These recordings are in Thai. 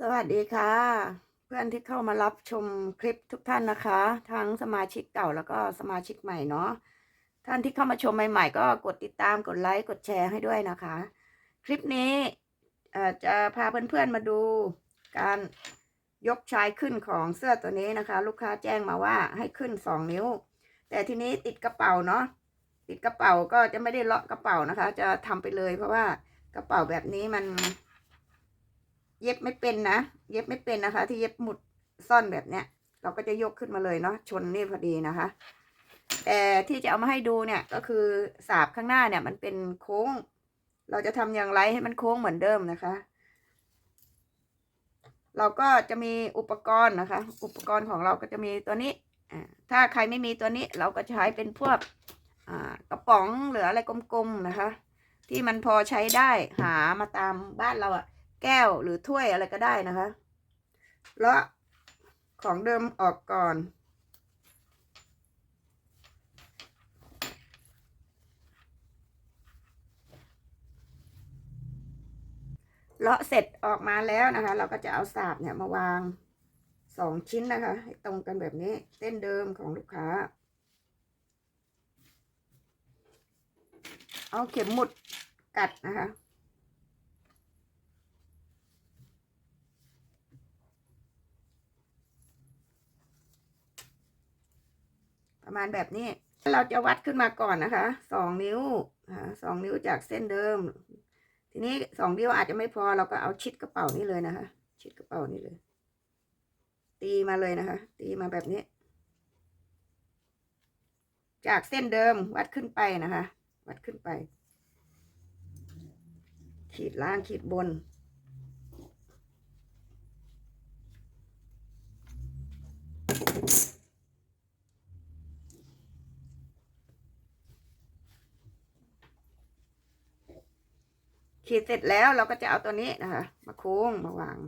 สวัสดีค่ะ เพื่อนที่เข้ามารับชมคลิปทุกท่านนะคะ ทั้งสมาชิกเก่าแล้วก็สมาชิกใหม่เนาะท่านที่เข้ามาชมใหม่ๆ ก็กดติดตามกดไลค์กดแชร์ให้ด้วยนะคะ คลิปนี้จะพาเพื่อนๆมาดูการยกชายขึ้นของเสื้อตัวนี้นะคะ ลูกค้าแจ้งมาว่าให้ขึ้นสองนิ้ว แต่ทีนี้ติดกระเป๋าเนาะติดกระเป๋าก็จะไม่ได้เลาะกระเป๋านะคะ จะทำไปเลยเพราะว่ากระเป๋าแบบนี้มัน เย็บไม่เป็นนะ เย็บไม่เป็นนะคะ ที่เย็บหมุดซ่อนแบบเนี้ย เราก็จะยกขึ้นมาเลยเนาะชนนี่พอดีนะคะ แต่ที่จะเอามาให้ดูเนี่ยก็คือสาบข้างหน้าเนี่ย มันเป็นโค้ง เราจะทำอย่างไรให้มันโค้งเหมือนเดิมนะคะ เราก็จะมีอุปกรณ์นะคะ อุปกรณ์ของเราก็จะมีตัวนี้ถ้าใครไม่มีตัวนี้เราก็ใช้เป็นพวกกระป๋องหรืออะไรกลมๆนะคะ ที่มันพอใช้ได้หามาตามบ้านเราอะ แก้วหรือถ้วยอะไรก็ได้นะคะล้วของเดิมออกก่อน เลาะเสร็จออกมาแล้วนะคะ เราก็จะเอาสาบเนี่ยมาวางสองชิ้นนะคะ ให้ตรงกันแบบนี้เส้นเดิมของลูกค้า เอาเข็มหมุดกัดนะคะ ประ มาณแบบนี้ เราจะวัดขึ้นมาก่อนนะคะสองนิ้วสองนิ้วจากเส้นเดิม ทีนี้สองนิ้วอาจจะไม่พอเราก็เอาชิดกระเป๋านี่เลยนะคะ ชิดกระเป๋านี่เลย ตีมาเลยนะคะ ตีมาแบบนี้ จากเส้นเดิมวัดขึ้นไปนะคะ วัดขึ้นไป ขีดล่างขีดบน ขีดเสร็จแล้วเราก็จะเอาตัวนี้นะคะ มาโค้งมาวาง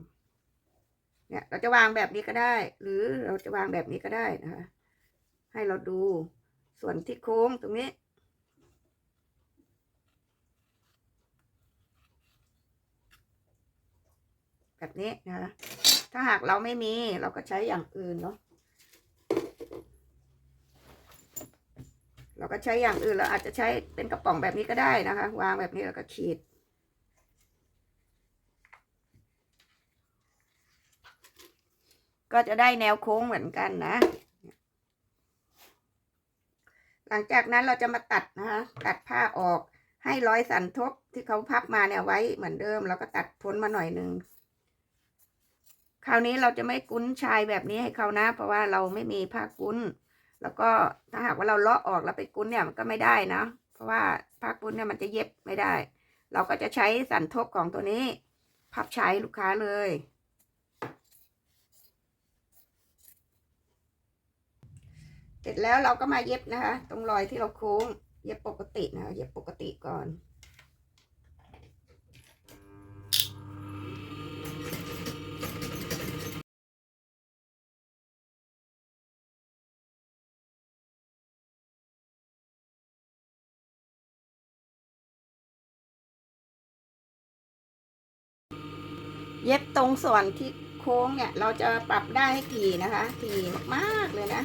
เนี่ย เราจะวางแบบนี้ก็ได้ หรือเราจะวางแบบนี้ก็ได้นะคะ ให้เราดูส่วนที่โค้งตรงนี้ แบบนี้นะคะถ้าหากเราไม่มีเราก็ใช้อย่างอื่นเนาะเราก็ใช้อย่างอื่นเราอาจจะใช้เป็นกระป๋องแบบนี้ก็ได้นะคะ วางแบบนี้แล้วก็ขีด ก็จะได้แนวโค้งเหมือนกันนะ หลังจากนั้นเราจะมาตัดนะคะตัดผ้าออกให้ร้อยสันทบที่เขาพับมาเนี่ยไว้เหมือนเดิมแล้วก็ตัดพ้นมาหน่อยหนึ่งคราวนี้เราจะไม่กุ้นชายแบบนี้ให้เขานะ เพราะว่าเราไม่มีผ้ากุ้น แล้วก็ถ้าหากว่าเราเลาะออกแล้วไปกุ้นเนี่ยมันก็ไม่ได้นะ เพราะว่าผ้ากุ้นเนี่ยมันจะเย็บไม่ได้ เราก็จะใช้สันทบของตัวนี้ พับใช้ลูกค้าเลย สร็จแล้วเราก็มาเย็บนะคะ ตรงรอยที่เราโค้ง เย็บปกตินะคะเย็บปกติก่อนเย็บตรงส่วนที่โค้งเนี่ย เราจะปรับได้ให้ถี่นะคะ ถี่มากๆเลยนะ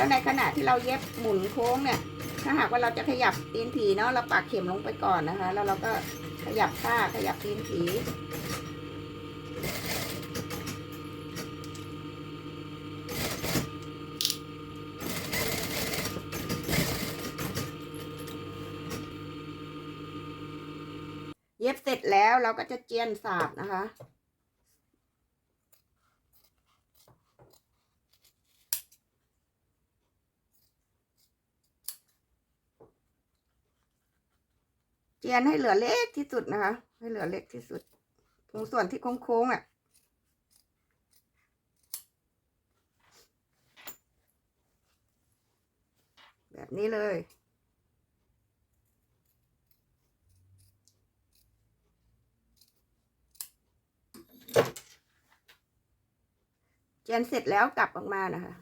แล้วในขณะที่เราเย็บหมุนโค้งเนี่ย ถ้าหากว่าเราจะขยับตีนผีเนาะเราปักเข็มลงไปก่อนนะคะ แล้วเราก็ขยับผ้าขยับตีนผีเย็บเสร็จแล้วเราก็จะเจียนสาบนะคะ เจียนให้เหลือเล็กที่สุดนะคะ ให้เหลือเล็กที่สุดตรงส่วนที่โค้งๆอะแบบนี้เลยเจียนเสร็จแล้วกลับออกมานะคะ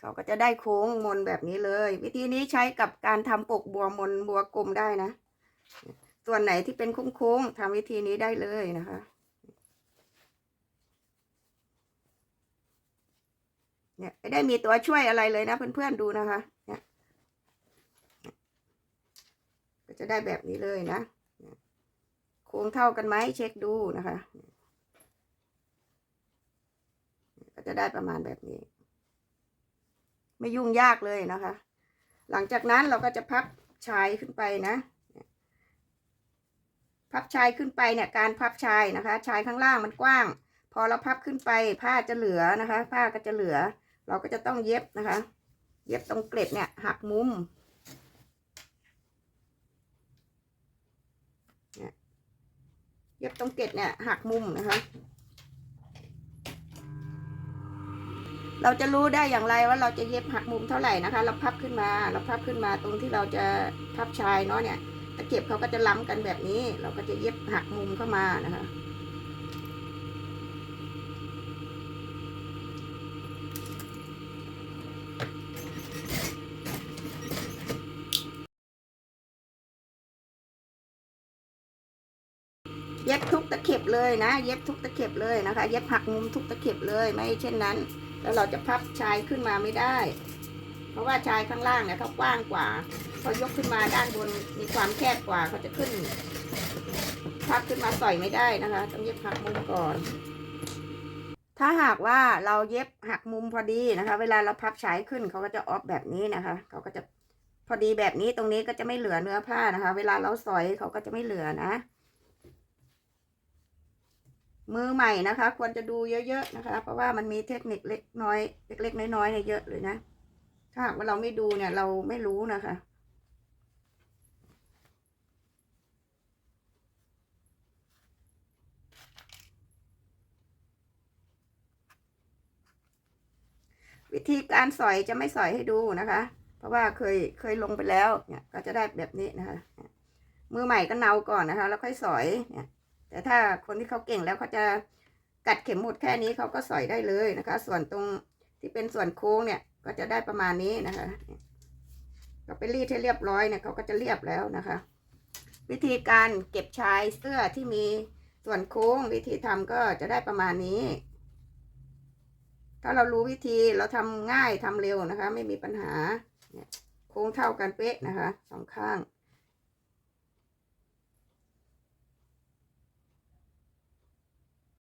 เขาก็จะได้โค้งมนแบบนี้เลย วิธีนี้ใช้กับการทำปกบัวมนบัวกลมได้นะ ส่วนไหนที่เป็นโค้งๆทำวิธีนี้ได้เลยนะคะเนี่ยไม่ได้มีตัวช่วยอะไรเลยนะเพื่อนๆดูนะคะเนี่ยก็จะได้แบบนี้เลยนะโค้งเท่ากันไหมเช็คดูนะคะ ก็จะได้ประมาณแบบนี้ ไม่ยุ่งยากเลยนะคะ หลังจากนั้นเราก็จะพับชายขึ้นไปนะ พับชายขึ้นไปเนี่ยการพับชายนะคะ ชายข้างล่างมันกว้าง พอเราพับขึ้นไปผ้าจะเหลือนะคะ ผ้าก็จะเหลือ เราก็จะต้องเย็บนะคะ เย็บตรงเกล็ดเนี่ยหักมุมเย็บตรงเกล็ดเนี่ยหักมุมนะคะ เราจะรู้ได้อย่างไรว่าเราจะเย็บหักมุมเท่าไหร่นะคะ เราพับขึ้นมา เราพับขึ้นมาตรงที่เราจะพับชายเนาะเนี่ยตะเข็บเขาก็จะล้ำกันแบบนี้ เราก็จะเย็บหักมุมเข้ามานะคะเย็บทุกตะเข็บเลยนะ เย็บทุกตะเข็บเลยนะคะ เย็บหักมุมทุกตะเข็บเลย ไม่เช่นนั้น แล้วเราจะพับชายขึ้นมาไม่ได้ เพราะว่าชายข้างล่างเนี่ยเขากว้างกว่าพอยกขึ้นมาด้านบนมีความแคบกว่าเขาจะขึ้น พับขึ้นมาต่อยไม่ได้นะคะ ต้องเย็บหักมุมก่อน ถ้าหากว่าเราเย็บหักมุมพอดีนะคะ เวลาเราพับชายขึ้นเขาก็จะออฟแบบนี้นะคะเขาก็จะพอดีแบบนี้ตรงนี้ก็จะไม่เหลือเนื้อผ้านะคะ เวลาเราสอยเขาก็จะไม่เหลือนะ มือใหม่นะคะ ควรจะดูเยอะ ๆ นะคะ เพราะว่ามันมีเทคนิคเล็กน้อย เล็ก ๆ น้อยๆเนี่ยเยอะเลยนะ ถ้าหากว่าเราไม่ดูเนี่ยเราไม่รู้นะคะวิธีการสอยจะไม่สอยให้ดูนะคะ เพราะว่าเคยเคยลงไปแล้วเนี่ยก็จะได้แบบนี้นะคะ มือใหม่ก็เนาก่อนนะคะ แล้วค่อยสอยเนี่ย แต่ถ้าคนที่เขาเก่งแล้วเขาจะกัดเข็มหมุดแค่นี้เขาก็สอยได้เลยนะคะ ส่วนตรงที่เป็นส่วนโค้งเนี่ย ก็จะได้ประมาณนี้นะคะก็ไปรีดให้เรียบร้อยเนี่ยเขาก็จะเรียบแล้วนะคะ วิธีการเก็บชายเสื้อที่มีส่วนโค้งวิธีทำก็จะได้ประมาณนี้ ถ้าเรารู้วิธีเราทำง่ายทำเร็วนะคะ ไม่มีปัญหาโค้งเท่ากันเป๊ะนะคะสองข้าง